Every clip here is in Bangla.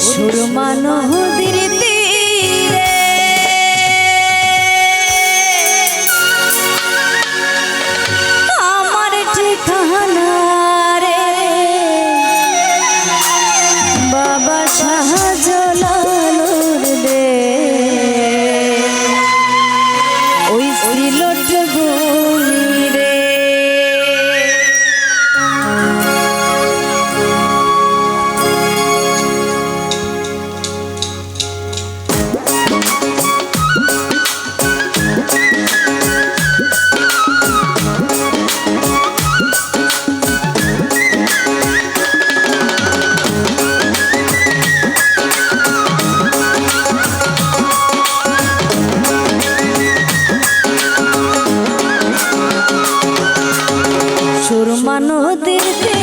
সুরমানো নদীর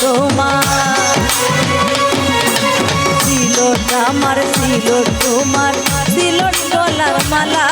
তোমার। ছিল আমার সিলট তোমার। ছিল গলার মালা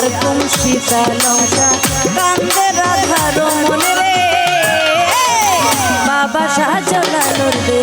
আর তুম সীতা লঙ্কা? কান্দে রাধার মনে রে। বাবা সাহায্য লালুর দে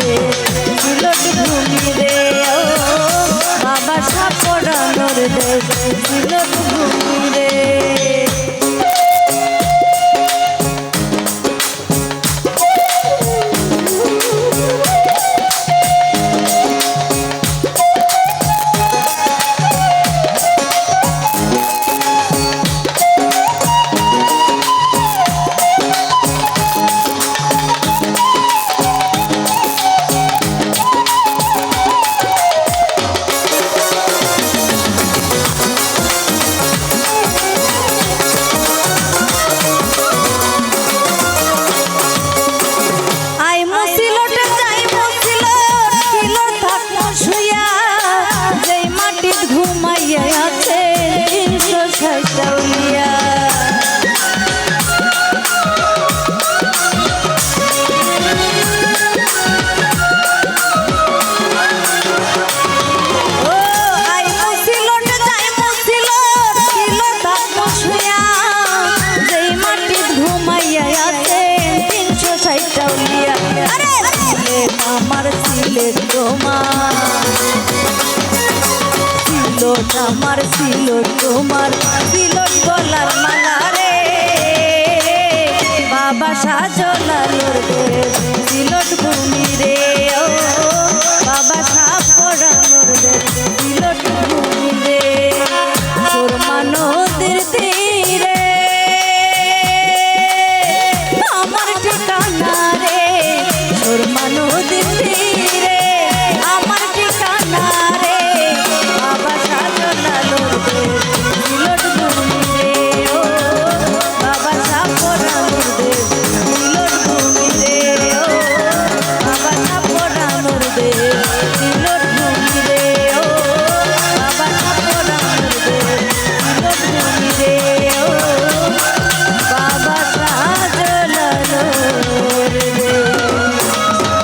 আমার ছিলে তোমার। সিলোট আমার, ছিল তোমার। সিলোট গলার মালা রে। বাবা সাজলালোর সিলোট ভূমি রে।